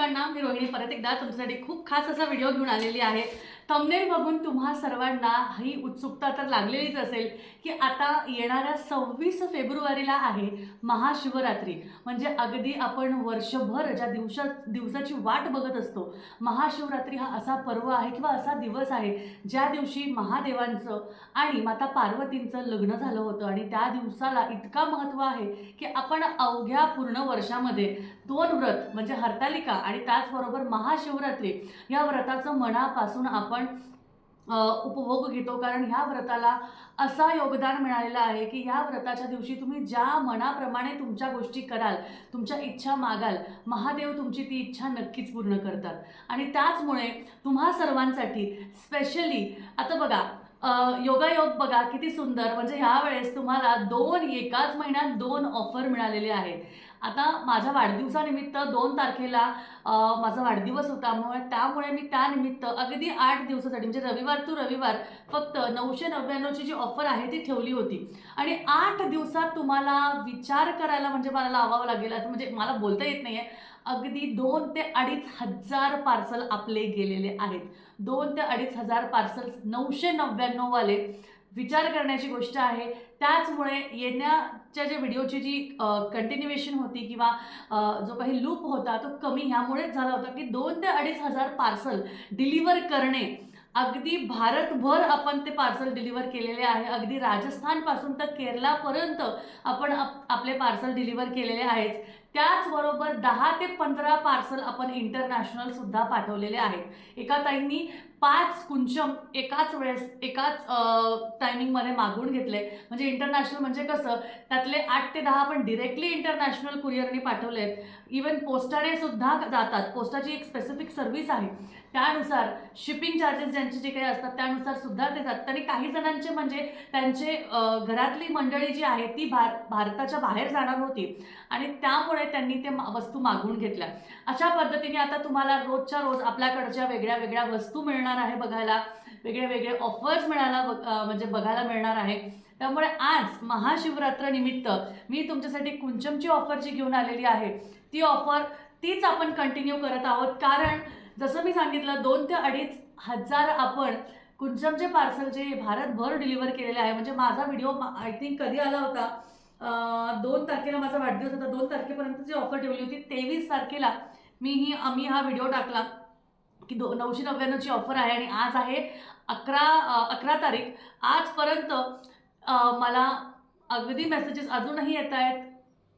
सर्वांना मी रोहिणी परत एकदा तुमच्यासाठी खूप खास असा व्हिडिओ घेऊन आलेली आहे. थंबनेल बघून तुम्हा सर्वांना ही उत्सुकता तर लागलेलीच असेल की आता येणाऱ्या सव्वीस फेब्रुवारीला आहे महाशिवरात्री. म्हणजे अगदी आपण वर्षभर ज्या दिवसा दिवसाची वाट बघत असतो महाशिवरात्री हा असा पर्व आहे किंवा असा दिवस आहे ज्या दिवशी महादेवांचं आणि माता पार्वतींचं लग्न झालं होतं आणि त्या दिवसाला इतका महत्त्व आहे की आपण अवघ्या पूर्ण वर्षामध्ये दोन व्रत म्हणजे हरतालिका आणि त्याचबरोबर महाशिवरात्री या व्रताचं मनापासून आपण आपण उपभोग घेतो. कारण ह्या व्रताला असा योगदान मिळालेला आहे की ह्या व्रताच्या दिवशी तुम्ही ज्या मनाप्रमाणे तुमच्या गोष्टी कराल तुमच्या इच्छा मागाल महादेव तुमची ती इच्छा नक्कीच पूर्ण करतात. आणि त्याचमुळे तुम्हा सर्वांसाठी स्पेशली आता बघा योगायोग बघा किती सुंदर. म्हणजे ह्या वेळेस तुम्हाला दोन एकाच महिन्यात दोन ऑफर मिळालेले आहेत. आता माझ्या वाढदिवसानिमित्त दोन तारखेला माझा वाढदिवस होता. त्यामुळे त्यामुळे मी त्यानिमित्त अगदी आठ दिवसासाठी म्हणजे रविवार टू रविवार फक्त नऊशे नव्याण्णवची जी ऑफर आहे ती ठेवली होती. आणि आठ दिवसात तुम्हाला विचार करायला म्हणजे मला लावावं लागेल. म्हणजे मला बोलता येत नाही आहे अगदी दोन ते अडीच हजार पार्सल आपले गेलेले आहेत. दोन ते अडीच हजार पार्सल्स नऊशे नव्याण्णववाले. विचार करण्याची गोष्ट आहे. त्याचमुळे येण्या च्या ज्या व्हिडिओची जी कंटिन्युएशन होती किंवा जो काही लूप होता तो कमी ह्यामुळेच झाला होता की दोन ते अडीच हजार पार्सल डिलिव्हर करणे. अगदी भारतभर आपण ते पार्सल डिलिव्हर केलेले आहे. अगदी राजस्थानपासून तर केरलापर्यंत आपण आप- आपले पार्सल डिलिव्हर केलेले आहेच त्याचबरोबर दहा ते पंधरा पार्सल आपण इंटरनॅशनलसुद्धा पाठवलेले आहेत. एका ताईंनी पाच कुंचम एकाच वेळेस एकाच टायमिंगमध्ये मागवून घेतले. म्हणजे इंटरनॅशनल म्हणजे कसं त्यातले आठ ते दहा आपण डिरेक्टली इंटरनॅशनल कुरिअरने पाठवले आहेत इवन पोस्टाने सुद्धा जातात. पोस्टाची एक स्पेसिफिक सर्व्हिस आहे. त्यानुसार शिपिंग चार्जेस ज्यांचे जे काही असतात त्यानुसार सुद्धा ते जातात. आणि काही जणांचे म्हणजे त्यांचे घरातली मंडळी जी आहे ती भार भारताच्या बाहेर जाणार होती. आणि त्यामुळे त्यांनी ते मा- वस्तू मागून घेतल्या. अशा पद्धतीने आता तुम्हाला रोजच्या रोज आपल्याकडच्या वेगळ्या वेगळ्या वस्तू मिळणार आहे बघायला. वेगळे वेगळे ऑफर्स मिळायला म्हणजे बघायला मिळणार आहे. त्यामुळे आज महाशिवरात्र निमित्त मी तुमच्यासाठी कुंचमची ऑफर जी घेऊन आलेली आहे ती ऑफर तीच आपण कंटिन्यू करत आहोत. कारण जसं मी सांगितलं दोन ते अडीच हजार आपण कुंचमचे पार्सल जे भारतभर डिलिव्हर केलेले आहे. म्हणजे माझा व्हिडिओ आय थिंक कधी आला होता? दोन तारखेला माझा वाढदिवस होता. दोन तारखेपर्यंत जी ऑफर ठेवली होती तेवीस तारखेला मी ही आम्ही हा व्हिडिओ टाकला की दो नऊशे नव्याण्णवची ऑफर आहे आणि आज आहे अकरा अकरा तारीख. आजपर्यंत मला अगदी मेसेजेस अजूनही येत आहेत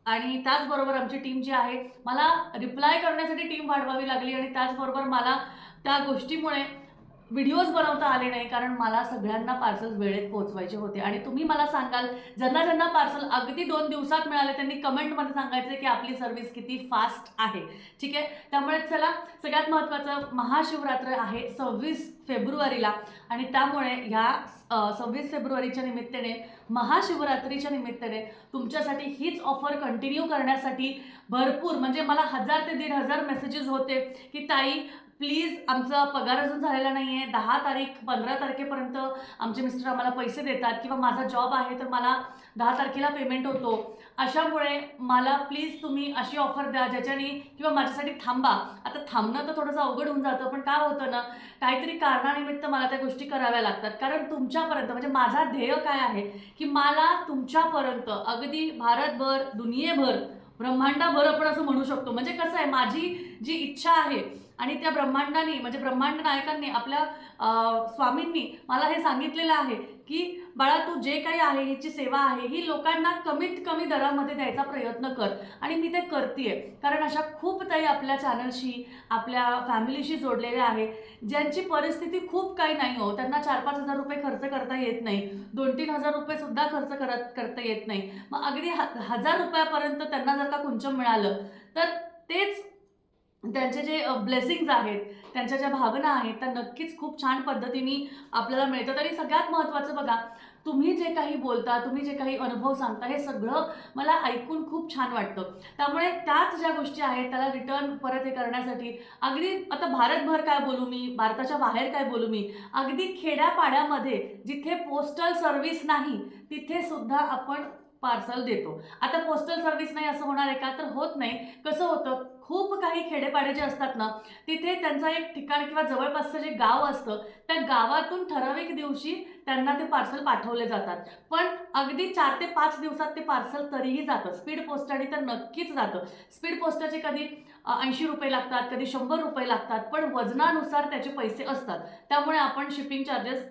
आणि त्याचबरोबर आमची टीम जी आहे मला रिप्लाय करण्यासाठी टीम वाढवावी लागली आणि त्याचबरोबर मला त्या गोष्टीमुळे व्हिडिओज बनवता आले नाही कारण मला सगळ्यांना पार्सल वेळेत पोहोचवायचे होते. आणि तुम्ही मला सांगाल ज्यांना ज्यांना पार्सल अगदी दोन दिवसात मिळाले त्यांनी कमेंटमध्ये सांगायचं की आपली सर्व्हिस किती फास्ट आहे. ठीक आहे? त्यामुळे चला सगळ्यात महत्त्वाचं महाशिवरात्र आहे सव्वीस फेब्रुवारीला. आणि त्यामुळे ह्या सव्वीस फेब्रुवारीच्या निमित्ताने महाशिवरात्रीच्या निमित्ताने तुमच्यासाठी हीच ऑफर कंटिन्यू करण्यासाठी भरपूर म्हणजे मला हजार ते दीड हजार मेसेजेस होते की ताई प्लीज आमचा पगार अजून झालेला नाही आहे दहा तारीख पंधरा तारखेपर्यंत आमचे मिस्टर आम्हाला पैसे देतात किंवा माझा जॉब आहे तर मला दहा तारखेला पेमेंट होतो. अशामुळे मला प्लीज तुम्ही अशी ऑफर द्या ज्याच्याने किंवा माझ्यासाठी थांबा. आता थांबणं तर थोडंसं अवघड होऊन जातं पण काय होतं ना? काहीतरी कारणानिमित्त मला त्या गोष्टी कराव्या लागतात. कारण तुमच्यापर्यंत म्हणजे माझा ध्येय काय आहे? की मला तुमच्यापर्यंत अगदी भारतभर दुनियेभर ब्रह्मांडाभर आपण असं म्हणू शकतो. म्हणजे कसं आहे माझी जी इच्छा आहे आणि त्या ब्रह्मांडाने म्हणजे ब्रह्मांड नायकांनी आपल्या स्वामींनी मला हे सांगितलेलं आहे की बाळा तू जे काही आहे हिची सेवा आहे ही लोकांना कमीत कमी दरामध्ये द्यायचा प्रयत्न कर. आणि मी ते करते कारण अशा खूप ताई आपल्या चॅनलशी आपल्या फॅमिलीशी जोडलेल्या आहे ज्यांची परिस्थिती खूप काही नाही हो. त्यांना चार पाच हजार रुपये खर्च करता येत नाही. दोन तीन हजार रुपये सुद्धा खर्च करत करता येत नाही. मग अगदी ह हजार रुपयापर्यंत त्यांना जर का कुंचम मिळालं तर तेच त्यांचे जे ब्लेसिंग्ज आहेत त्यांच्या ज्या भावना आहेत त्या नक्कीच खूप छान पद्धतीने आपल्याला मिळतात. आणि सगळ्यात महत्त्वाचं बघा तुम्ही जे काही बोलता तुम्ही जे काही अनुभव सांगता हे सगळं मला ऐकून खूप छान वाटतं. त्यामुळे त्याच ज्या गोष्टी आहेत त्याला रिटर्न परत हे करण्यासाठी अगदी आता भारतभर काय बोलू मी भारताच्या बाहेर काय बोलू मी अगदी खेड्यापाड्यामध्ये जिथे पोस्टल सर्व्हिस नाही तिथे सुद्धा आपण पार्सल देतो. आता पोस्टल सर्व्हिस नाही असं होणार आहे का? तर होत नाही. कसं होतं? खूप काही खेडेपाडे जे असतात ना तिथे त्यांचं एक ठिकाण किंवा जवळपासचं जे गाव असतं त्या गावातून ठराविक दिवशी त्यांना ते पार्सल पाठवले जातात. पण अगदी चार ते पाच दिवसात ते पार्सल तरीही जातं. स्पीड पोस्टाने तर नक्कीच जातं. स्पीड पोस्टाचे कधी ऐंशी रुपये लागतात कधी शंभर रुपये लागतात पण वजनानुसार त्याचे पैसे असतात. त्यामुळे आपण शिपिंग चार्जेस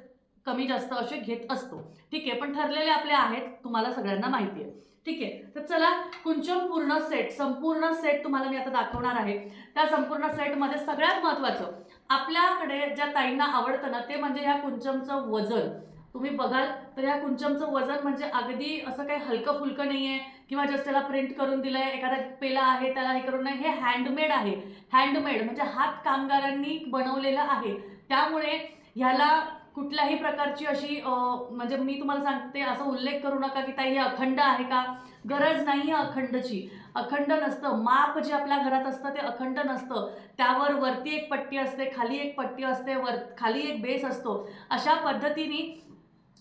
कमी जास्त असे घेत असतो. ठीक आहे पण ठरलेले आपले आहेत तुम्हाला सगळ्यांना माहिती आहे. ठीक आहे. तर चला कुंचम पूर्ण सेट संपूर्ण सेट तुम्हाला मी आता दाखवणार आहे. त्या संपूर्ण सेटमध्ये सगळ्यात महत्त्वाचं आपल्याकडे ज्या ताईंना आवडतं ना ते म्हणजे ह्या कुंचमचं वजन. तुम्ही बघाल तर ह्या कुंचमचं वजन म्हणजे अगदी असं काही हलकं फुलकं नाही आहे किंवा जस्ट त्याला प्रिंट करून दिलं आहे एखादा पेला आहे त्याला हे करून नाही हे हँडमेड आहे. हँडमेड म्हणजे हात कामगारांनी बनवलेलं आहे. त्यामुळे ह्याला कुठल्याही प्रकारची अशी म्हणजे मी तुम्हाला सांगते असा उल्लेख करू नका की ताई हे अखंड आहे का? गरज नाही आहे अखंडची. अखंड नसतं. माप जे आपल्या घरात असतं ते अखंड नसतं. त्यावर वरती एक पट्टी असते खाली एक पट्टी असते वर खाली एक बेस असतो. अशा पद्धतीने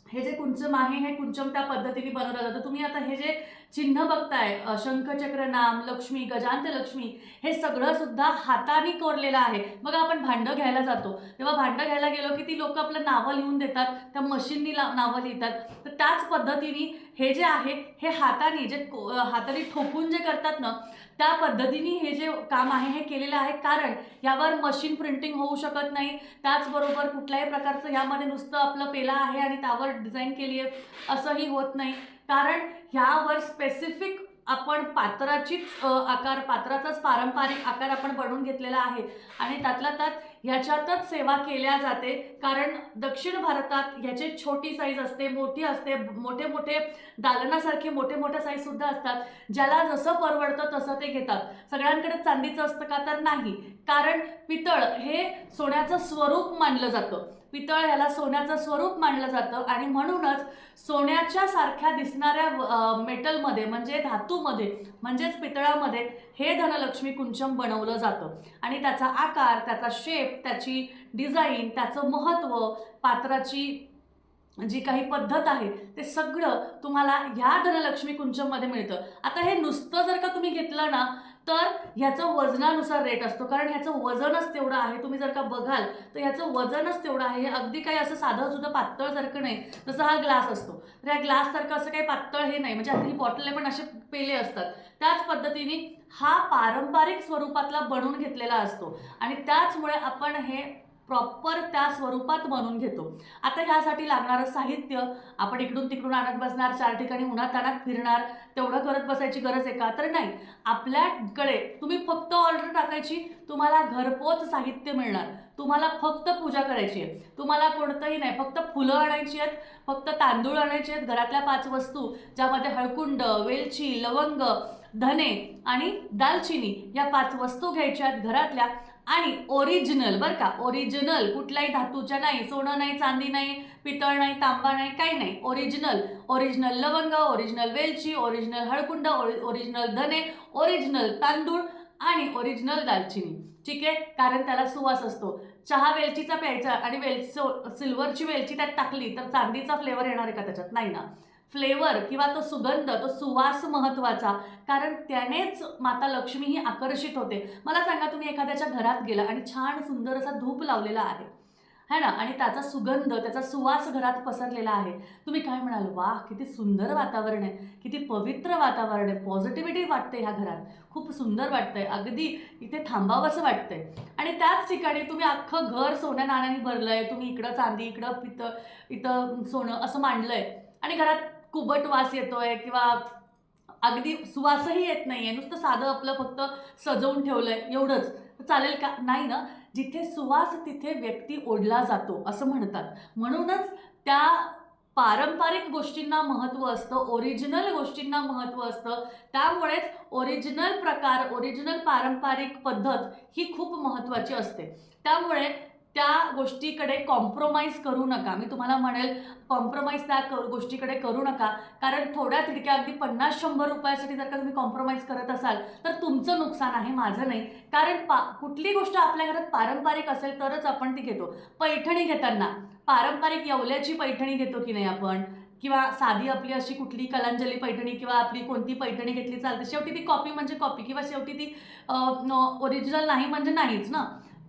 हे जे कुंचम आहे हे कुंचम त्या पद्धतीने बनवलं जातं. तुम्ही आता हे जे चिन्ह बघताय शंखचक्र नाम लक्ष्मी गजांत लक्ष्मी हे सगळं सुद्धा हाताने कोरलेलं आहे. बघा आपण भांडं घ्यायला जातो. तेव्हा भांडं घ्यायला गेलो की ती लोक आपलं नावं लिहून देतात त्या मशीननी ला नावं लिहितात. तर त्याच पद्धतीने हे जे आहे हे हाताने जे को- हाताने ठोकून जे करतात ना त्या पद्धतीने हे जे काम आहे हे केलेलं आहे. कारण यावर मशीन प्रिंटिंग होऊ शकत नाही. त्याचबरोबर कुठल्याही प्रकारचं यामध्ये नुसतं आपलं पेला आहे आणि त्यावर डिझाईन केली आहे असंही होत नाही. कारण ह्यावर स्पेसिफिक आपण पात्राचीच आकार पात्राचाच पारंपरिक आकार आपण बनवून घेतलेला आहे. आणि त्यातल्या त्यात ह्याच्यातच सेवा केल्या जाते. कारण दक्षिण भारतात ह्याची छोटी साईज असते मोठी असते मोठे मोठे दालनासारखे मोठे मोठे साईज सुद्धा असतात. ज्याला जसं परवडतं तसं ते घेतात. सगळ्यांकडे चांदीचं असतं का तर नाही. कारण पितळ हे सोन्याचं स्वरूप मानलं जातं. पितळ ह्याला सोन्याचं स्वरूप मानलं जातं आणि म्हणूनच सोन्याच्या सारख्या दिसणाऱ्या मेटलमध्ये म्हणजे धातूमध्ये म्हणजेच पितळामध्ये हे धनलक्ष्मी कुंचम बनवलं जातं. आणि त्याचा आकार त्याचा शेप त्याची डिझाईन त्याचं महत्त्व पात्राची जी काही पद्धत आहे ते सगळं तुम्हाला ह्या धनलक्ष्मी कुंचममध्ये मिळतं. आता हे नुसतं जर का तुम्ही घेतलं ना तर ह्याचं वजनानुसार रेट असतो. कारण ह्याचं वजनच तेवढं आहे. तुम्ही जर का बघाल तर ह्याचं वजनच तेवढं आहे. हे अगदी काही असं साधं सुद्धा पातळसारखं नाही. जसं हा ग्लास असतो. तर ह्या ग्लाससारखं असं काही पातळ हे नाही. म्हणजे आता ही बॉटलने पण असे पेले असतात. त्याच पद्धतीने हा पारंपरिक स्वरूपातला बनवून घेतलेला असतो. आणि त्याचमुळे आपण हे प्रॉपर त्या स्वरूपात बनवून घेतो. आता ह्यासाठी लागणारं साहित्य आपण इकडून तिकडून आणत बसणार चार ठिकाणी उन्हात तानात फिरणार तेवढं करत बसायची गरज आहे का? तर नाही. आपल्याकडे तुम्ही फक्त ऑर्डर टाकायची तुम्हाला घरपोच साहित्य मिळणार. तुम्हाला फक्त पूजा करायची आहे. तुम्हाला कोणतंही नाही. फक्त फुलं आणायची आहेत फक्त तांदूळ आणायचे आहेत घरातल्या पाच वस्तू ज्यामध्ये हळकुंड वेलची लवंग धने आणि दालचिनी या पाच वस्तू घ्यायच्या आहेत घरातल्या. आणि ओरिजिनल बरं का ओरिजिनल कुठल्याही धातूच्या नाही सोनं नाही चांदी नाही पितळ नाही तांबा नाही काही नाही. ओरिजिनल ओरिजिनल लवंग ओरिजिनल वेलची ओरिजिनल हळकुंड ओरिजिनल धने ओरिजिनल तांदूळ आणि ओरिजिनल दालचिनी. ठीक आहे? कारण त्याला सुवास असतो. चहा वेलचीचा प्यायचा आणि वेल सिल्वरची वेलची त्यात टाकली तर चांदीचा फ्लेवर येणार आहे का त्याच्यात? नाही ना. फ्लेवर किंवा तो सुगंध तो सुवास महत्त्वाचा कारण त्यानेच माता लक्ष्मी ही आकर्षित होते. मला सांगा तुम्ही एखाद्याच्या घरात गेला आणि छान सुंदर असा धूप लावलेला आहे. है ना? आणि त्याचा सुगंध त्याचा सुवास घरात पसरलेला आहे. तुम्ही काय म्हणाल? वा किती सुंदर वातावरण आहे. किती पवित्र वातावरण आहे. पॉझिटिव्हिटी वाटते ह्या घरात. खूप सुंदर वाटतंय. अगदी इथे थांबावंसं वाटतंय. आणि त्याच ठिकाणी तुम्ही अख्खं घर सोन्या नाण्याने भरलं आहे तुम्ही इकडं चांदी इकडं पितं इथं सोनं असं मांडलं आहे आणि घरात कुबट वास येतोय किंवा अगदी सुवासही येत नाही आहे नुसतं साधं आपलं फक्त सजवून ठेवलं आहे एवढंच. चालेल का? नाही ना. जिथे सुवास तिथे व्यक्ती ओढला जातो असं म्हणतात. म्हणूनच त्या पारंपरिक गोष्टींना महत्त्व असतं ओरिजिनल गोष्टींना महत्त्व असतं. त्यामुळेच ओरिजिनल प्रकार ओरिजिनल पारंपरिक पद्धत ही खूप महत्त्वाची असते. त्यामुळे त्या गोष्टीकडे कॉम्प्रोमाइज करू नका. मी तुम्हाला म्हणेल कॉम्प्रोमाइज त्या कर गोष्टीकडे करू नका. कारण थोड्या तिडक्या अगदी पन्नास शंभर रुपयासाठी जर का तुम्ही कॉम्प्रोमाइज करत असाल तर तुमचं नुकसान आहे माझं नाही. कारण पा कुठली गोष्ट आपल्या घरात पारंपरिक असेल तरच आपण ती घेतो. पैठणी घेताना पारंपरिक येवल्याची पैठणी घेतो की नाही आपण? किंवा साधी आपली अशी कुठली कलांजली पैठणी किंवा आपली कोणती पैठणी घेतली चालते शेवटी ती कॉपी म्हणजे कॉपी किंवा शेवटी ती ओरिजिनल नाही म्हणजे नाहीच ना?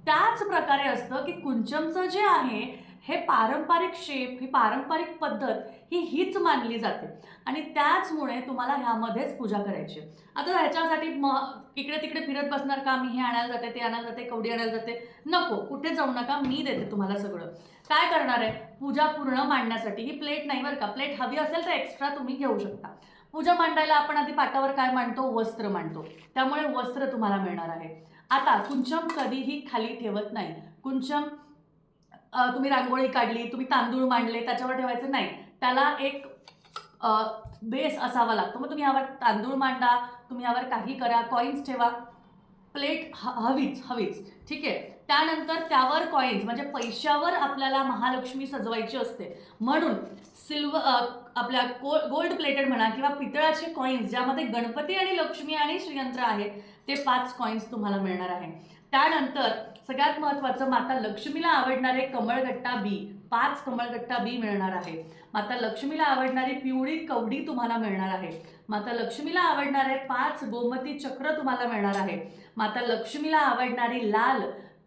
त्याच प्रकारे असतं की कुंचमचं जे आहे हे पारंपरिक शेप ही पारंपरिक पद्धत ही हीच मानली जाते. आणि त्याचमुळे तुम्हाला ह्यामध्येच पूजा करायची आता ह्याच्यासाठी म इकडे तिकडे फिरत बसणार का? मी हे आणायला जाते ते आणायला जाते कवडी आणायला जाते. नको कुठे जाऊ नका मी देते तुम्हाला सगळं. काय करणार आहे? पूजा पूर्ण मांडण्यासाठी. ही प्लेट नाही बरं का? प्लेट हवी असेल तर एक्स्ट्रा तुम्ही घेऊ शकता. पूजा मांडायला आपण आधी पाटावर काय मांडतो? वस्त्र मांडतो. त्यामुळे वस्त्र तुम्हाला मिळणार आहे. आता कुंचम कधीही खाली ठेवत नाही. कुंचम तुम्ही रांगोळी काढली तुम्ही तांदूळ मांडले त्याच्यावर ठेवायचं नाही. त्याला एक बेस असावा लागतो. मग तुम्ही यावर तांदूळ मांडा तुम्ही यावर काही करा कॉईन्स ठेवा. प्लेट ह हवीच हवीच. ठीक आहे? त्यानंतर त्यावर कॉईन्स म्हणजे पैशावर आपल्याला महालक्ष्मी सजवायची असते. म्हणून सिल्व आपल्या गो गोल्ड प्लेटेड म्हणा किंवा पितळाचे कॉईन्स ज्यामध्ये गणपती आणि लक्ष्मी आणि श्रीयंत्र आहे ते पाच कॉईन्स तुम्हाला मिळणार आहे. त्यानंतर सगळ्यात महत्त्वाचं माता लक्ष्मीला आवडणारे कमळगट्टा बी पाच कमळगट्टा बी मिळणार आहे. माता लक्ष्मीला आवडणारी पिवळी कवडी तुम्हाला मिळणार आहे. माता लक्ष्मीला आवडणारे पाच गोमती चक्र तुम्हाला मिळणार आहे. माता लक्ष्मीला आवडणारी लाल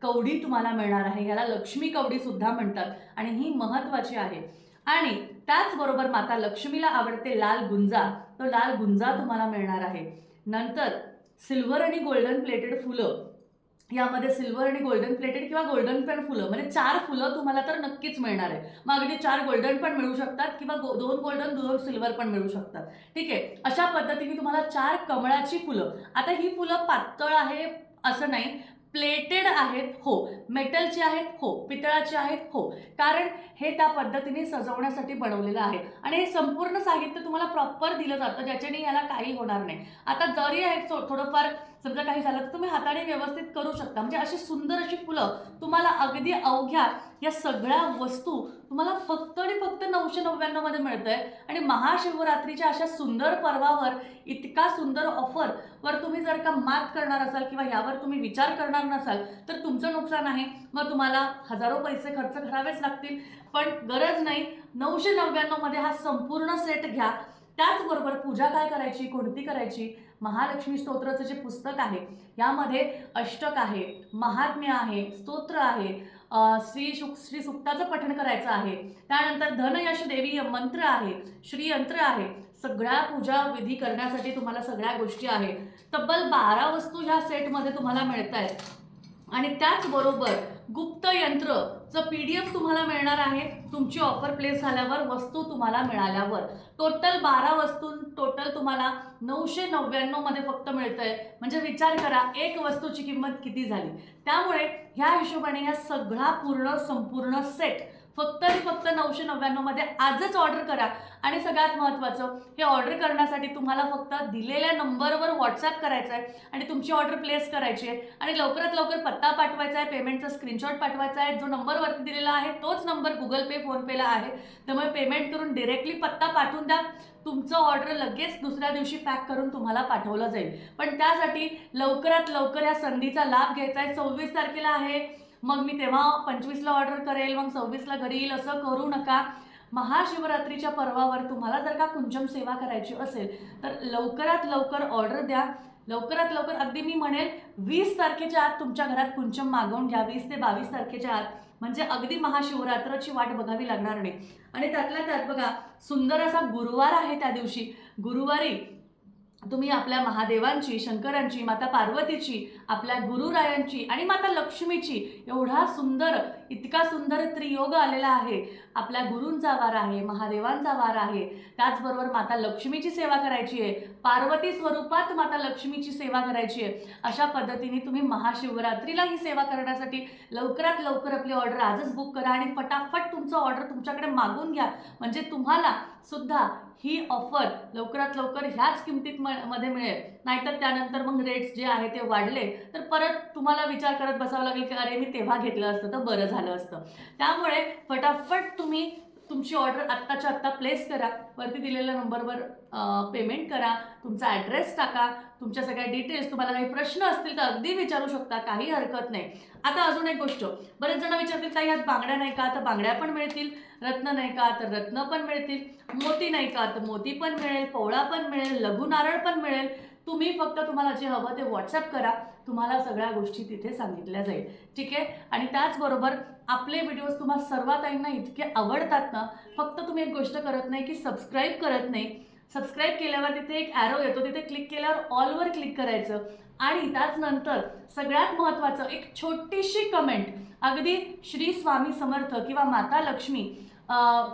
कवडी तुम्हाला मिळणार आहे. याला लक्ष्मी कवडी सुद्धा म्हणतात. आणि ही महत्त्वाची आहे. आणि त्याचबरोबर माता लक्ष्मीला आवडते लाल गुंजा. तो लाल गुंजा तुम्हाला मिळणार आहे. नंतर सिल्वर आणि गोल्डन प्लेटेड फुलं. यामध्ये सिल्वर आणि गोल्डन प्लेटेड किंवा गोल्डन पण फुलं. म्हणजे चार फुलं तुम्हाला तर नक्कीच मिळणार आहे. मग अगदी चार गोल्डन पण मिळू शकतात किंवा गो दोन गोल्डन दोन सिल्वर पण मिळू शकतात. ठीक आहे? अशा पद्धतीने तुम्हाला चार कमळाची फुलं. आता ही फुलं पातळ आहे असं नाही प्लेटेड आहेत हो. मेटलचे आहेत हो. पितळाचे आहेत हो. कारण हे त्या पद्धतीने सजवण्यासाठी बनवलेलं आहे. आणि हे संपूर्ण साहित्य तुम्हाला प्रॉपर दिलं जातं ज्याच्याने याला काही होणार नाही. आता जरी आहे थोडंफार समजा काही झालं तर तुम्ही हाताने व्यवस्थित करू शकता. म्हणजे अशी सुंदर अशी फुलं तुम्हाला अगदी अवघ्या या सगळ्या वस्तू तुम्हाला फक्त आणि फक्त नऊशे नव्याण्णवमध्ये मिळतं आहे आणि महाशिवरात्रीच्या अशा सुंदर पर्वावर इतका सुंदर ऑफर वर तुम्ही जर का मात करणार असाल किंवा यावर तुम्ही विचार करणार नसाल तर तुमचं नुकसान आहे. मग तुम्हाला हजारो पैसे खर्च करावेच लागतील. पण गरज नाही. नऊशे नव्याण्णवमध्ये हा संपूर्ण सेट घ्या. त्याचबरोबर पूजा काय करायची? कोणती करायची? महालक्ष्मी स्तोत्राचं जे पुस्तक आहे यामध्ये अष्टक आहे महात्म्य आहे स्तोत्र आहे श्री शुक श्री सुक्ताचं पठण करायचं आहे. त्यानंतर धनयश देवी मंत्र आहे श्रीयंत्र आहे. सगळ्या पूजा विधी करण्यासाठी तुम्हाला सगळ्या गोष्टी आहे तब्बल बारा वस्तू ह्या सेटमध्ये तुम्हाला मिळत आहेत आणि त्याचबरोबर गुप्त यंत्रचं पी डी एफ तुम्हाला मिळणार आहे तुमची ऑफर प्लेस झाल्यावर वस्तू तुम्हाला मिळाल्यावर. टोटल बारा वस्तू टोटल तुम्हाला नऊशे नव्याण्णवमध्ये फक्त मिळतंय. म्हणजे विचार करा एक वस्तूची किंमत किती झाली? त्यामुळे ह्या हिशोबाने या सगळा पूर्ण संपूर्ण सेट फक्त आणि फक्त नऊशे नव्याण्णवमध्ये आजच ऑर्डर करा. आणि सगळ्यात महत्त्वाचं हे ऑर्डर करण्यासाठी तुम्हाला फक्त दिलेल्या नंबरवर व्हॉट्सअप करायचं आहे आणि तुमची ऑर्डर प्लेस करायची आहे. आणि लवकरात लवकर पत्ता पाठवायचा आहे पेमेंटचा स्क्रीनशॉट पाठवायचा आहे. जो नंबरवरती दिलेला आहे तोच नंबर गुगल पे फोनपेला आहे. त्यामुळे पेमेंट करून डिरेक्टली पत्ता पाठवून द्या. तुमचं ऑर्डर लगेच दुसऱ्या दिवशी पॅक करून तुम्हाला पाठवलं जाईल. पण त्यासाठी लवकरात लवकर या संधीचा लाभ घ्यायचा आहे. सव्वीस तारखेला आहे. मग मी तेव्हा पंचवीसला ऑर्डर करेल मग सव्वीसला घरी येईल असं करू नका. महाशिवरात्रीच्या पर्वावर तुम्हाला जर का कुंचम सेवा करायची असेल तर लवकरात लवकर ऑर्डर द्या. लवकरात लवकर अगदी मी म्हणेल वीस तारखेच्या आत तुमच्या घरात कुंचम मागवून घ्या वीस ते बावीस तारखेच्या आत. म्हणजे अगदी महाशिवरात्राची वाट बघावी लागणार नाही. आणि त्यातल्या त्यात बघा सुंदर असा गुरुवार आहे त्या दिवशी. गुरुवारी तुम्ही आपल्या महादेवांची शंकरांची माता पार्वतीची आपल्या गुरुरायांची आणि माता लक्ष्मीची एवढा सुंदर इतका सुंदर त्रियोग आलेला आहे. आपल्या गुरूंचा वार आहे महादेवांचा वार आहे. त्याचबरोबर माता लक्ष्मीची सेवा करायची आहे. पार्वती स्वरूपात माता लक्ष्मीची सेवा करायची आहे. अशा पद्धतीने तुम्ही महाशिवरात्रीला ही सेवा करण्यासाठी लवकरात लवकर आपली ऑर्डर आजच बुक करा आणि फटाफट तुमचं ऑर्डर तुमच्याकडे मागून घ्या. म्हणजे तुम्हाला सुद्धा ही ऑफर लवकरात लवकर ह्याच किमतीत म मध्ये मिळेल. नाहीतर त्यानंतर मग रेट्स जे आहे ते वाढले तर परत तुम्हाला विचार करत बसावं लागेल की अरे मी तेव्हा घेतलं असतं तर बरं झालं असतं. त्यामुळे फटाफट तुम्ही तुमची ऑर्डर आत्ताच्या आत्ता प्लेस करा. वरती दिलेल्या नंबरवर पेमेंट करा. तुमचा ॲड्रेस टाका. तुमच्या सगळ्या डिटेल्स तुम्हाला काही प्रश्न असतील तर अगदी विचारू शकता. काही हरकत नाही. आता अजून एक गोष्ट. बरेच जण विचारतील ताई यात बांगड्या नाही का? तर बांगड्या पण मिळतील. रत्न नाही का? तर रत्न पण मिळतील. मोती नाही का? तर मोती पण मिळेल. पोवळा पण मिळेल. लघु नारळ पण मिळेल. तुम्ही फक्त तुम्हाला जे हवं ते व्हॉट्सअप करा. तुम्हाला सगळ्या गोष्टी तिथे सांगितल्या जाईल. ठीक आहे? आणि त्याचबरोबर आपले व्हिडिओज तुम्हा सर्वाताईंना इतके आवडतात ना फक्त तुम्ही एक गोष्ट करत नाही की सबस्क्राईब करत नाही. सबस्क्राईब केल्यावर तिथे एक ॲरो येतो तिथे क्लिक केल्यावर ऑलवर क्लिक करायचं. आणि त्याच नंतर सगळ्यात महत्त्वाचं एक छोटीशी कमेंट अगदी श्री स्वामी समर्थ किंवा माता लक्ष्मी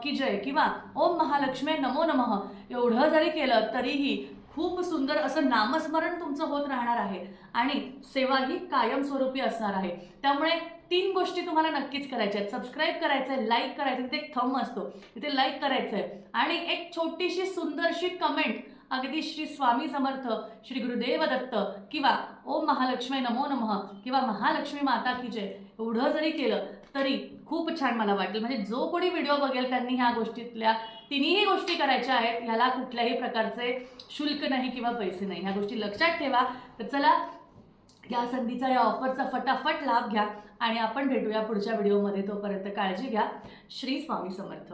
की जय किंवा ओम महालक्ष्मी नमो नमः. एवढं जरी केलं तरीही खूप सुंदर असं नामस्मरण तुमचं होत राहणार आहे. आणि सेवा ही कायमस्वरूपी असणार आहे. त्यामुळे तीन गोष्टी तुम्हाला नक्कीच करायच्या आहेत. सबस्क्राईब करायचं आहे लाईक करायचं तिथे एक थंब असतो. तिथे लाईक करायचं आहे आणि एक छोटीशी सुंदरशी कमेंट अगदी श्री स्वामी समर्थ श्री गुरुदेव दत्त किंवा ओम महालक्ष्मी नमो नमः किंवा महालक्ष्मी माता की जय एवढं जरी केलं तरी खूप छान मला वाटेल. म्हणजे जो कोणी व्हिडिओ बघेल त्यांनी ह्या गोष्टीतल्या तिन्ही गोष्टी करायच्या आहेत ह्याला कुठल्याही प्रकारचे शुल्क नाही किंवा पैसे नाही. ह्या गोष्टी लक्षात ठेवा. तर चला या संधीचा या ऑफरचा फटाफट लाभ घ्या आणि आपण भेटूया पुढच्या व्हिडिओमध्ये तोपर्यंत काळजी घ्या. श्री स्वामी समर्थ.